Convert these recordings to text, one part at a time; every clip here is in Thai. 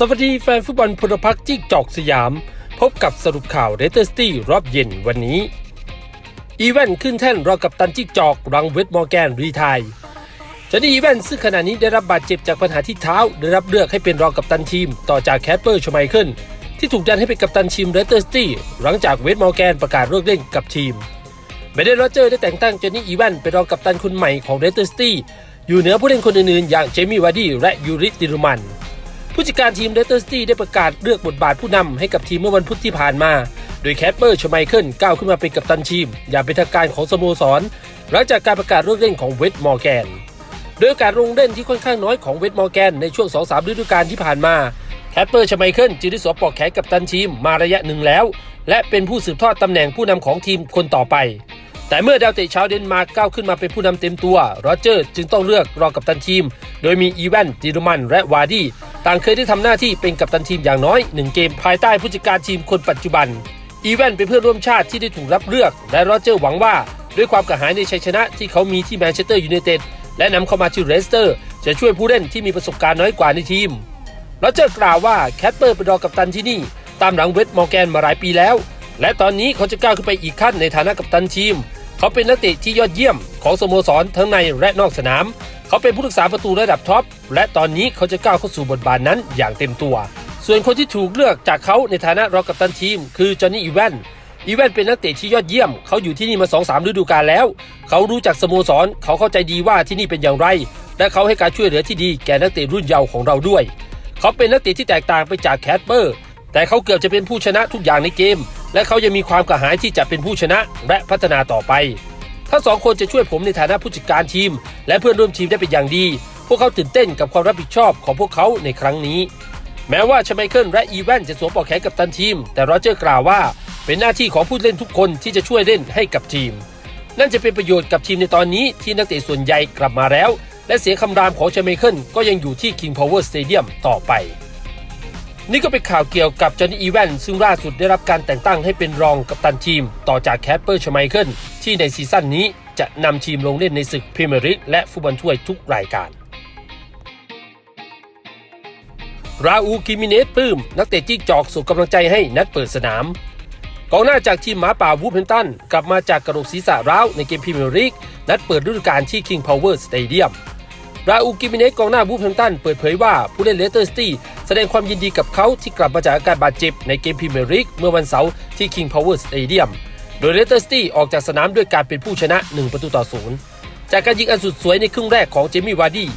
สวัสดีแฟนฟุตบอลพลพรรคที่จอกสยาม พบกับสรุปข่าวเรเตอร์สตี้รอบเย็นวันนี้ อีเวนต์ขึ้นแท่นรองกับตันจิกจอกรังเวทมอร์แกนรีไทยจอนี่อีเวนต์ซึ่งขณะนี้ได้รับบาดเจ็บจากปัญหาที่เท้า ได้รับเลือกให้เป็นรองกับตันทีม ต่อจากแคปเปอร์ชไมเคิลที่ถูกดันให้เป็นกัปตันทีมเรเตอร์สตี้หลังจากเวทมอร์แกนประกาศเลิกเล่นกับทีมเบเดนโรเจอร์ได้แต่งตั้งจอนนี่อีเวนต์เป็นรองกัปตันคนใหม่ของเรเตอร์สตี้อยู่เหนือผู้เล่นคนอื่นๆ อย่างเจมี่วาร์ดี้และยูริติรุมัน ผู้จัดการทีมเดเตอร์สตี้ได้ประกาศเลือกบทบาทผู้นำให้กับทีมเมื่อวันพุธที่ผ่านมา โดยแคปเปอร์ชไมเคิลก้าวขึ้นมาเป็นกัปตันทีม อย่างเป็นทางการของสโมสร หลังจากการประกาศเลิกเล่นของเวทมอร์แกนโดยการลงเล่นที่ค่อนข้างน้อยของเวทมอร์แกนในช่วง 2-3ฤดูกาลที่ผ่านมาแคปเปอร์ชไมเคิลจึงได้สวมปลอกแขนกัปตันทีมมาระยะหนึ่งแล้ว และเป็นผู้สืบทอดตำแหน่งผู้นำของทีมคนต่อไป แต่เมื่อดาวเตะชาวเดนมาร์กก้าวขึ้นมาเป็นผู้นำเต็มตัวโรเจอร์จึงต้องเลือกรองกัปตันทีม โดยมีอีแวนจิรุมันและวาร์ดี้ต่างเคยได้ทำหน้าที่เป็นกัปตันทีมอย่างน้อยหนึ่งเกมภายใต้ผู้จัดการทีมคนปัจจุบัน อีแวนเป็นเพื่อนร่วมชาติที่ได้ถูกรับเลือก และโรเจอร์หวังว่า ด้วยความกระหายในชัยชนะที่เขามีที่แมนเชสเตอร์ยูไนเต็ดและนำเข้ามาที่เรสเตอร์ จะช่วยผู้เล่นที่มีประสบการณ์น้อยกว่าในทีมโรเจอร์กล่าวว่าแคทเปอร์เป็นรองกัปตันที่นี่ ตามหลังเวทมอร์แกนมาหลายปีแล้ว และตอนนี้เขาจะก้าวขึ้นไปอีกขั้นในฐานะกัปตันทีม เขาเป็นนักเตะที่ยอดเยี่ยมของสโมสรทั้งในและนอกสนาม เขาเป็นผู้รักษาประตูระดับท็อป และตอนนี้เขาจะก้าวเข้าสู่บทบาทนั้นอย่างเต็มตัว ส่วนคนที่ถูกเลือกจากเขาในฐานะรองกัปตันทีม คือจอห์นนี่อีแวนอีแวนเป็นนักเตะที่ยอดเยี่ยม เขาอยู่ที่นี่มา2อสฤดูกาลแล้ว เขารู้จักสโมสร เขาเข้าใจดีว่าที่นี่เป็นอย่างไร และเขาให้การช่วยเหลือที่ดีแก่นักเตะรุ่นเยาว์ของเราด้วย เขาเป็นนักเตะที่แตกต่างไปจากแคทเปอร์ แต่เขาเกือบจะเป็นผู้ชนะทุกอย่างในเกม และเขายังมีความกระหายที่จะเป็นผู้ชนะและพัฒนาต่อไป ทั้งสองคนจะช่วยผมในฐานะผู้จัดการทีม และเพื่อนร่วมทีมได้เป็นอย่างดี พวกเขาตื่นเต้นกับความรับผิดชอบของพวกเขาในครั้งนี้ แม้ว่าชไมเคิลและอีแวนจะสวมปลอกแขนกับตันทีม แต่โรเจอร์กล่าวว่า เป็นหน้าที่ของผู้เล่นทุกคนที่จะช่วยเล่นให้กับทีม นั่นจะเป็นประโยชน์กับทีมในตอนนี้ที่นักเตะส่วนใหญ่กลับมาแล้ว และเสียงคำรามของชไมเคิลก็ยังอยู่ที่ King Power Stadium ต่อไป นี่ก็เป็นข่าวเกี่ยวกับจอห์นนี่อีแวนซึ่งล่าสุดได้รับการแต่งตั้งให้เป็นรองกัปตันทีม ต่อจากแคปเปอร์ชไมเคิลที่ในซีซั่นนี้จะนำทีมลงเล่นในศึกพรีเมียร์ลีกและฟุตบอลถ้วยทุกรายการราอูกิมิเนสปลื้ม นักเตะจิ้งจอกส่งกำลังใจให้นัดเปิดสนามกองหน้าจากทีมหมาป่าวูฟแฮมป์ตัน กลับมาจากกระโหลกศีรษะร้าวในเกมพรีเมียร์ลีกนัดเปิดฤดูกาลที่ King Power Stadium ราอูกิมิเนสกองหน้าวูฟแฮมตันเปิดเผยว่าผู้เล่นเลสเตอร์สตี้แสดงความยินดีกับเขาที่กลับมาจากอาการบาดเจ็บในเกมพรีเมียร์ลีกเมื่อวันเสาร์ที่ King Power Stadium โดยเลสเตอร์สตี้ออกจากสนามด้วยการเป็นผู้ชนะ 1 ประตูต่อศูนย์จากการยิงอันสุดสวยในครึ่งแรกของเจมี่วาร์ดี้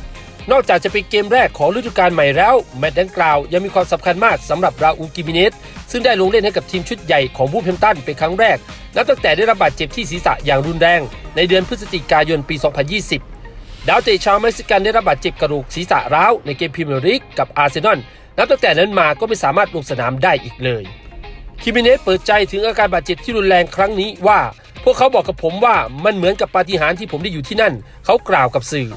นอกจากจะเป็นเกมแรกของฤดูกาลใหม่แล้ว แมตช์ดังกล่าวยังมีความสำคัญมากสำหรับราอูกิมิเนสซึ่งได้ลงเล่นให้กับทีมชุดใหญ่ของวูฟแฮมตันเป็นครั้งแรก นับตั้งแต่ได้รับบาดเจ็บที่ศีรษะอย่างรุนแรง ในเดือนพฤศจิกายนปี 2020 ดาวเตะชาวเม็กซิกันได้รับบาดเจ็บกระดูกศีรษะร้าวในเกมพรีเมียร์ลีกกับอาร์เซนอลนับตั้งแต่นั้นมาก็ไม่สามารถลงสนามได้อีกเลย คิมิเนสเปิดใจถึงอาการบาดเจ็บที่รุนแรงครั้งนี้ว่า พวกเขาบอกกับผมว่ามันเหมือนกับปาฏิหาริย์ที่ผมได้อยู่ที่นั่น เขากล่าวกับสื่อ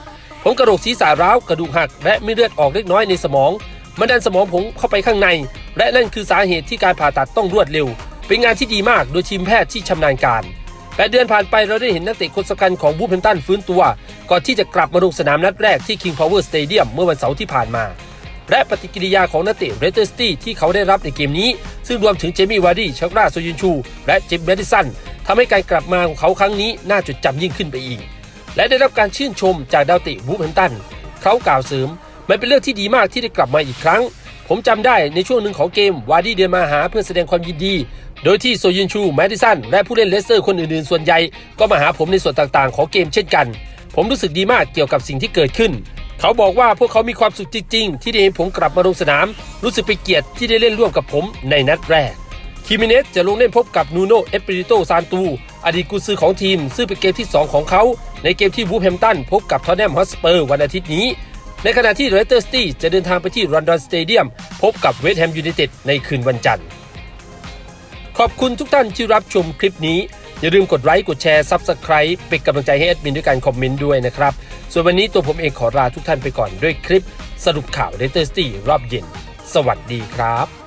ผมกระโหลกศีรษะร้าวกระดูกหัก และไม่เลือดออกเล็กน้อยในสมอง มันดันสมองผมเข้าไปข้างใน และนั่นคือสาเหตุที่การผ่าตัดต้องรวดเร็ว เป็นงานที่ดีมากโดยทีมแพทย์ที่ชำนาญการ แปดเดือนผ่านไปเราได้เห็นนักเตะคนสำคัญของบูฟแฮมป์ตันฟื้นตัว ก่อนที่จะกลับมาลงสนามนัดแรกที่ King Power Stadium เมื่อวันเสาร์ที่ผ่านมา และปฏิกิริยาของนักเตะเรเตอร์สตี้ที่เขาได้รับในเกมนี้ ซึ่งรวมถึงเจมี่วาร์ดี้ชักราโซยินชู และเจมส์แมดิสันทำให้การกลับมาของเขาครั้งนี้น่าจดจำยิ่งขึ้นไปอีก และได้รับการชื่นชมจากดาวเตะวูฟแฮมป์ตันเขากล่าวเสริมมันเป็นเรื่องที่ดีมากที่ได้กลับมาอีกครั้ง ผมจำได้ในช่วงหนึ่งของเกมวาร์ดี้เดินมาหาเพื่อแสดงความยินดี โดยที่โซยินชู แมดิสัน และผู้เล่นเลสเตอร์คนอื่นๆ ส่วนใหญ่ก็มาหาผมในส่วนต่างๆ ของเกมเช่นกัน ผมรู้สึกดีมากเกี่ยวกับสิ่งที่เกิดขึ้น เขาบอกว่าพวกเขามีความสุขจริงๆ ที่ได้เห็นผมกลับมาลงสนาม รู้สึกเป็นเกียรติที่ได้เล่นร่วมกับผมในนัดแรกคิมิเนสจะลงเล่นพบกับนูโนเอปิริโตซานตูอดีตกุซือของทีม ซึ่งเป็นเกมที่ 2 ของเขา ในเกมที่วูฟแฮมตันพบกับทอตแนมฮอสเปอร์วันอาทิตย์นี้ ในขณะที่เรเตอร์สตี้จะเดินทางไปที่รอนดอนสเตเดียมพบกับเวสต์แฮมยูไนเต็ดในคืนวันจันทร์ ขอบคุณทุกท่านที่รับชมคลิปนี้ อย่าลืมกดไลค์กดแชร์ซับสไคร b ์เป็นกำลังใจให้แอดมินด้วยการคอมเมนต์ด้วยนะครับ ส่วนวันนี้ตัวผมเองขอลาทุกท่านไปก่อนด้วยคลิปสรุปข่าวเรเตอร์สตี้รอบเย็น สวัสดีครับ